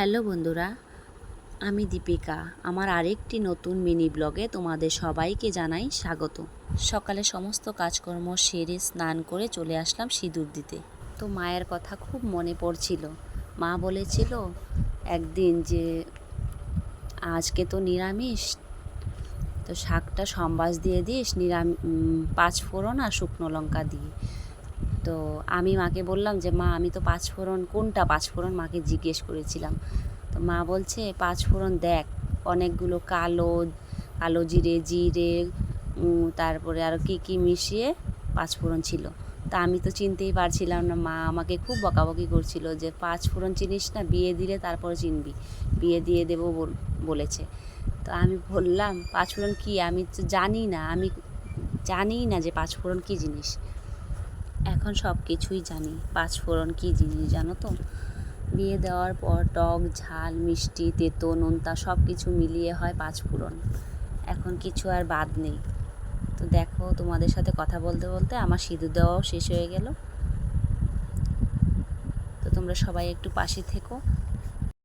Hello বন্ধুরা, আমি দীপিকা। আমার আরেকটি নতুন মিনি ব্লগে তোমাদের সবাইকে জানাই স্বাগত। সকালে সমস্ত কাজকর্ম সেরে স্নান করে চলে আসলাম সিঁদুর দিতে। তো মায়ের কথা খুব মনে পড়ছিল। মা বলেছিল, একদিন যে আজকে তো নিরামিষ, তো শাকটা সম্বাস দিয়ে দিস, নিরাম পাঁচ ফোড়ন আর শুকনো লঙ্কা দিয়ে। তো আমি মাকে বললাম যে, মা, আমি তো পাঁচ ফোড়ন, কোনটা পাঁচ ফোড়ন? মাকে জিজ্ঞেস করেছিলাম। তো মা বলছে, পাঁচ ফোড়ন দেখ, অনেকগুলো কালো কালো জিরে জিরে তারপরে আরও কী কী মিশিয়ে পাঁচ ফোড়ন ছিল। তা আমি তো চিনতেই পারছিলাম না, মা আমাকে খুব বকাবকি করছিল যে, পাঁচ ফোড়ন চিনিস না, বিয়ে দিলে তারপরে চিনবি, বিয়ে দিয়ে দেবো বল- বলেছে। তো আমি বললাম, পাঁচ ফোড়ন কী? আমি তো জানি না, আমি জানি না যে পাঁচ ফোড়ন কী জিনিস। এখন সব কিছুই জানি। পাঁচফোড়ন কী জিনিস জানো তো? বিয়ে দেওয়ার পর টক, ঝাল, মিষ্টি, তেতো, নোনতা সব কিছু মিলিয়ে হয় পাঁচফোড়ন। এখন কিছু আর বাদ নেই। তো দেখো, তোমাদের সাথে কথা বলতে বলতে আমার সিঁদুর দেওয়াও শেষ হয়ে গেল। তো তোমরা সবাই একটু পাশে থেকো।